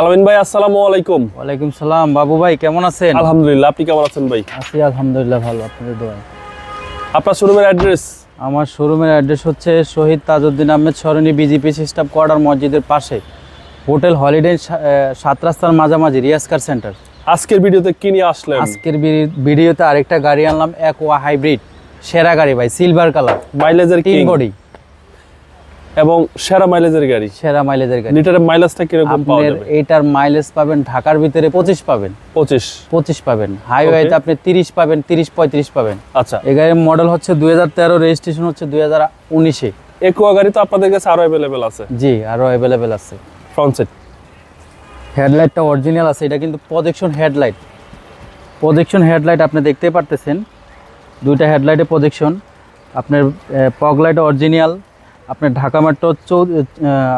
আলামিন ভাই আসসালামু আলাইকুম। ওয়ালাইকুম সালাম। বাবু ভাই কেমন আছেন? আলহামদুলিল্লাহ আপনি কেমন আছেন ভাই? আছি আলহামদুলিল্লাহ ভালো আপনাদের দোয়ায়। আপনার শোরুমের অ্যাড্রেস আমার শোরুমের অ্যাড্রেস হচ্ছে Shahid Tajuddin Ahmed Sarani BGP system quarter মসজিদের পাশে। হোটেল হলিডে সাত রাস্তার মাঝামাঝি রিয়াজকার সেন্টার। আজকের ভিডিওতে কি নিয়ে আসলেন? আজকের ভিডিওতে আরেকটা গাড়ি আনলাম একোয়া হাইব্রিড সেরা গাড়ি ভাই সিলভার কালার মাইলেজের কিং বডি এবং সেরা মাইলেজের গাড়ি। সেরা মাইলেজের গাড়ি। লিটারের মাইলেজটা কীরকম পাওয়া যাবে? এইটার মাইলেজ পাবেন ঢাকার ভিতরে পঁচিশ পাবেন। পঁচিশ। পঁচিশ পাবেন। হাইওয়েতে আপনি তিরিশ পাবেন তিরিশ পঁয়ত্রিশ পাবেন। আচ্ছা। এই গাড়ির মডেল হচ্ছে দুই হাজার তেরো রেজিস্ট্রেশন হচ্ছে দুই হাজার উনিশে। একুয়া গাড়ি তো আপনাদের কাছে আরও অ্যাভেলেবেল আছে? জি আরও অ্যাভেলেবেল আছে। ফ্রন্ট সেট হেডলাইটটা অরিজিনাল আছে এটা কিন্তু প্রজেকশন হেডলাইট প্রজেকশন হেডলাইট আপনি দেখতে পারতেছেন। দুইটা হেডলাইটে প্রজেকশন আপনার পগ লাইট অরিজিনাল আপনার ঢাকা মেট্রো চৌ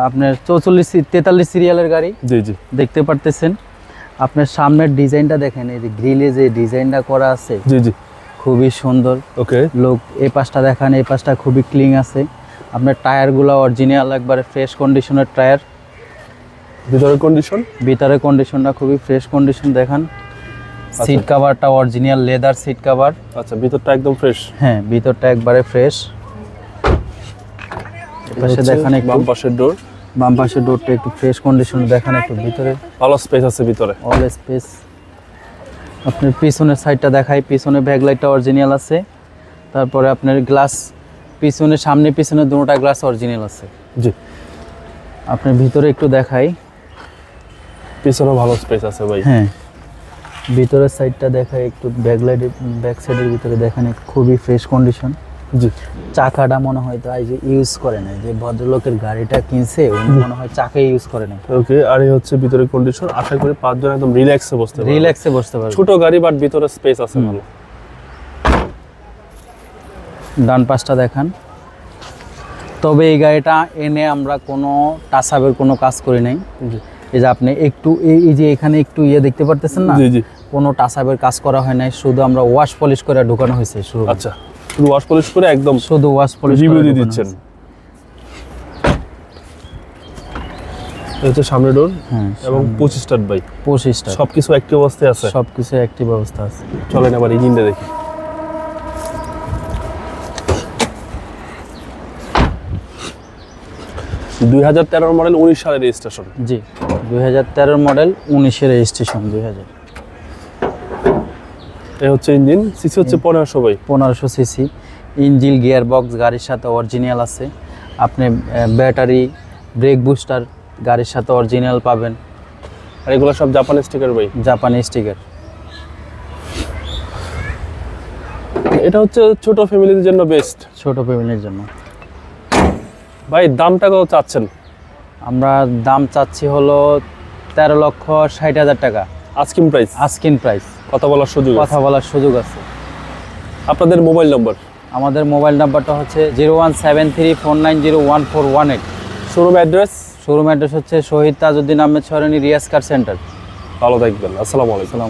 আপনার চৌচল্লিশ তেতাল্লিশ সিরিয়ালের গাড়ি। জি জি। দেখতে পারতেছেন। আপনার সামনের ডিজাইনটা দেখেন এই যে গ্রিলে যে ডিজাইনটা করা আছে জি জি। খুবই সুন্দর। ওকে। লোক এই পাশটা দেখান এই পাশটা খুবই ক্লিন আছে। আপনার টায়ারগুলো অরিজিনাল একবারে ফ্রেশ কন্ডিশনের টায়ার। ভিতরের কন্ডিশন ভিতরের কন্ডিশনটা খুবই ফ্রেশ কন্ডিশন দেখান। সিট কাভারটা অরিজিনাল লেদার সিট কাভার আচ্ছা ভিতরটা একদম ফ্রেশ হ্যাঁ ভিতরটা একবারে ফ্রেশ পাশে দেখান একটু। বাম পাশের ডোর বাম পাশের ডোরটা একটু ফ্রেশ কন্ডিশন দেখান একটু ভিতরে। ভালো স্পেস আছে ভিতরে। অল স্পেস আপনার পিছনের সাইডটা দেখাই পিছনে ব্যাকলাইটটা অরিজিনাল আছে। তারপরে আপনার গ্লাস পিছনে সামনে পিছনে দুটোটা গ্লাস অরিজিনাল আছে। জি। আপনার ভিতরে একটু দেখাই। পিছনে ভালো স্পেস আছে ভাই। হ্যাঁ। ভিতরের সাইডটা দেখাই একটু ব্যাকলাইট ব্যাক সাইডের ভিতরে দেখেন খুবই ফ্রেশ কন্ডিশন জি। চাকাটা মনে হয় তাই যে ইউজ করে না যে ভদ্রলোকের গাড়িটা কিনছে উনি মনে হয় চাকা ইউজ করে না ওকে আর এই হচ্ছে ভিতরে কন্ডিশন আশা করি পাঁচজন একদম রিল্যাক্সে বসতে পারবে। রিল্যাক্সে বসতে পারবে। ছোট গাড়ি বাট ভিতরে স্পেস আছে ভালো। ডান পাশটা দেখান। তবে এই গাড়িটা এনে আমরা কোনো টাসাবের কোনো কাজ করি নাই। এই যে আপনি একটু এই যে এখানে একটু ইয়ে দেখতে পারতেছেন না? কোনো টাসাবের কাজ করা হয় নাই শুধু আমরা ওয়াশ পলিশ করে ঢুকানো হয়েছে শুরু আচ্ছা। শুধু ওয়াশ পলিশ করে একদম শুধু ওয়াশ পলিশ রিভিউ দিয়ে দিচ্ছেন। হচ্ছে সামনে ডোর হ্যাঁ এবং পঁচিশ স্টার্ট বাই পঁচিশটা সবকিছু একটি অবস্থায় আছে। সব কিছু একটি ব্যবস্থা আছে। চলেন আবার ইঞ্জিনটা দেখি। দুই হাজার তেরোর মডেল উনিশ সালের রেজিস্ট্রেশন জি দুই হাজার তেরোর মডেল উনিশের রেজিস্ট্রেশন দুই হাজার। এই হচ্ছে ইঞ্জিন সিসি হচ্ছে পনেরোশো বাই। পনেরোশো সিসি। ইঞ্জিল গিয়ার বক্স গাড়ির সাথে অরিজিনাল আছে। আপনি ব্যাটারি ব্রেক বুস্টার গাড়ির সাথে অরিজিনাল পাবেন। আর এগুলো সব জাপানি স্টিকার বাই। জাপানি স্টিকার এটা হচ্ছে ছোট ফ্যামিলির জন্য বেস্ট ছোট ফ্যামিলির জন্য। ভাই দামটা কত চাচ্ছেন? আমরা দাম চাচ্ছি হলো তেরো লক্ষ ষাট হাজার টাকা। আস্কিং প্রাইস আস্কিন প্রাইস কথা বলার সুযোগ কথা বলার সুযোগ আছে। আপনাদের মোবাইল নম্বর? আমাদের মোবাইল নাম্বারটা হচ্ছে zero one seven three four nine zero one four one eight. Showroom address? Showroom address হচ্ছে শহীদ তাজউদ্দিন আহমেদ সরণি রিয়াজ কার সেন্টার। ভালো থাকবেন। আসসালামু আলাইকুম।